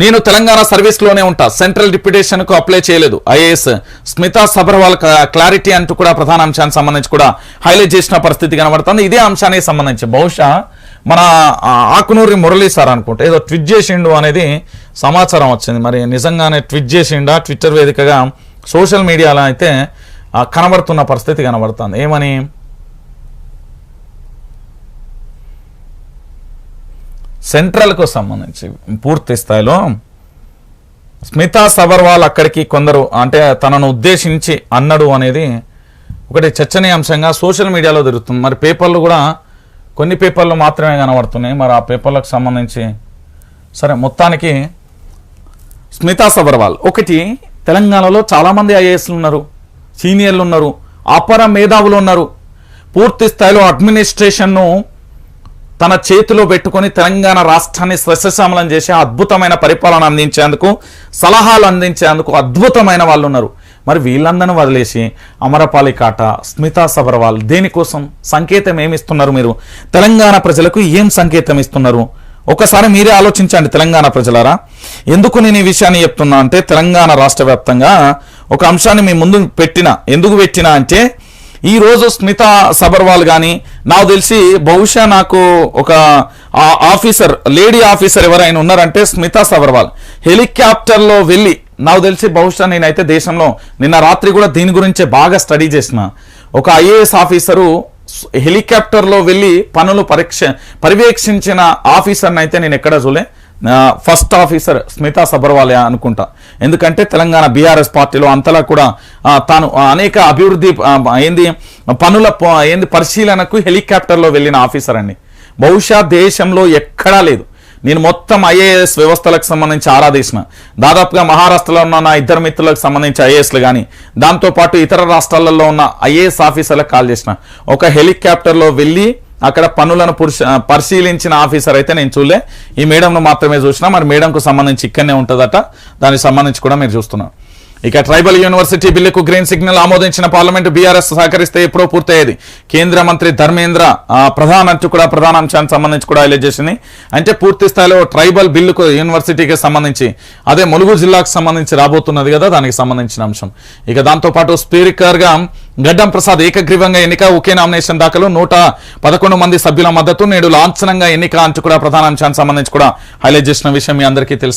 నేను తెలంగాణ సర్వీస్లోనే ఉంటా. సెంట్రల్ డిప్యుటేషన్కు అప్లై చేయలేదు. ఐఏఎస్ స్మితా సబర్వాల్ క్లారిటీ అంటూ కూడా ప్రధాన అంశానికి సంబంధించి కూడా హైలైట్ చేసిన పరిస్థితి కనబడుతుంది. ఇదే అంశానికి సంబంధించి బహుశా మన ఆకునూరి మురళీ సార్ అనుకుంటే. ఏదో ట్విట్ చేసిండు అనేది సమాచారం వచ్చింది. మరి నిజంగానే ట్విట్ చేసిండా? ట్విట్టర్ వేదికగా సోషల్ మీడియాలో అయితే కనబడుతున్న పరిస్థితి కనబడుతుంది. ఏమని? సెంట్రల్కు సంబంధించి పూర్తి స్థాయిలో స్మితా సబర్వాల్ అక్కడికి కొందరు అంటే తనను ఉద్దేశించి అన్నడు అనేది ఒకటి చర్చనీయాంశంగా సోషల్ మీడియాలో తిరుగుతుంది మరి పేపర్లు కూడా కొన్ని పేపర్లు మాత్రమే కనబడుతున్నాయి. మరి ఆ పేపర్లకు సంబంధించి సరే మొత్తానికి స్మితా సబర్వాల్. ఒకటి తెలంగాణలో చాలామంది ఐఏఎస్లు ఉన్నారు సీనియర్లు ఉన్నారు అపర మేధావులు ఉన్నారు. పూర్తి స్థాయిలో అడ్మినిస్ట్రేషన్ను తన చేతిలో పెట్టుకొని తెలంగాణ రాష్ట్రాన్ని సస్యశ్యామలం చేసి అద్భుతమైన పరిపాలన అందించేందుకు సలహాలు అందించేందుకు అద్భుతమైన వాళ్ళు ఉన్నారు మరి వీళ్ళందరిని వదిలేసి అమరపాలి కాట స్మితా సబర్వాల్ దేనికోసం సంకేతం ఏమిస్తున్నారు మీరు? తెలంగాణ ప్రజలకు ఏం సంకేతం ఇస్తున్నారు? ఒకసారి మీరే ఆలోచించండి తెలంగాణ ప్రజలారా. ఎందుకు నేను ఈ విషయాన్ని చెప్తున్నా అంటే తెలంగాణ రాష్ట్ర వ్యాప్తంగా ఒక అంశాన్ని మీ ముందు పెట్టిన ఎందుకు పెట్టినా అంటే ఈరోజు స్మితా సబర్వాల్ కానీ నాకు తెలిసి బహుశా నాకు ఒక ఆఫీసర్ లేడీ ఆఫీసర్ ఎవరైనా ఉన్నారంటే స్మితా సబర్వాల్ హెలికాప్టర్లో వెళ్ళి నాకు తెలిసి బహుశా నేనైతే దేశంలో నిన్న రాత్రి కూడా దీని గురించే బాగా స్టడీ చేసిన. ఒక ఐఏఎస్ ఆఫీసరు హెలికాప్టర్లో వెళ్ళి పనులు పరీక్ష పర్యవేక్షించిన ఆఫీసర్ని అయితే నేను ఎక్కడ చూలే ఫస్ట్ ఆఫీసర్ స్మితా సబర్వాల్ అనుకుంటా. ఎందుకంటే తెలంగాణ బీఆర్ఎస్ పార్టీలో అంతలా కూడా తాను అనేక అభివృద్ధి ఏంది పనుల ఏంది పరిశీలనకు హెలికాప్టర్లో వెళ్ళిన ఆఫీసర్ అండి. బహుశా దేశంలో ఎక్కడా లేదు. నేను మొత్తం ఐఏఎస్ వ్యవస్థలకు సంబంధించి ఆరాధించిన దాదాపుగా మహారాష్ట్రలో ఉన్న నా ఇద్దరు మిత్రులకు సంబంధించి ఐఏఎస్లు కానీ దాంతోపాటు ఇతర రాష్ట్రాలలో ఉన్న ఐఏఎస్ ఆఫీసర్లకు కాల్ చేసిన. ఒక హెలికాప్టర్లో వెళ్ళి అక్కడ పనులను పురుష పరిశీలించిన ఆఫీసర్ అయితే నేను చూడలే. ఈ మేడంను మాత్రమే చూసినా మరి మేడంకు సంబంధించి ఇక్కడనే ఉంటుందట. దానికి సంబంధించి కూడా మీరు చూస్తున్నారు. ఇక ట్రైబల్ యూనివర్సిటీ బిల్లుకు గ్రీన్ సిగ్నల్ ఆమోదించిన పార్లమెంటు బీఆర్ఎస్ సహకరిస్తే ఎప్పుడో పూర్తయ్యేది. కేంద్ర మంత్రి ధర్మేంద్ర ఆ, ప్రధాన అంటూ కూడా ప్రధాన అంశానికి సంబంధించి కూడా హైలైట్ చేసింది. అంటే పూర్తి స్థాయిలో ట్రైబల్ బిల్లుకు యూనివర్సిటీకి సంబంధించి అదే ములుగు జిల్లాకు సంబంధించి రాబోతున్నది కదా దానికి సంబంధించిన అంశం. ఇక దాంతోపాటు స్పీకర్గా గడ్డం ప్రసాద్ ఏకగ్రీవంగా ఎన్నిక ఒకే నామినేషన్ దాఖలు నూట పదకొండు మంది సభ్యుల మద్దతు నేడు లాంఛనంగా ఎన్నిక అంటూ కూడా ప్రధాన అంశానికి సంబంధించి కూడా హైలైట్ చేసిన విషయం మీ అందరికీ తెలుసు.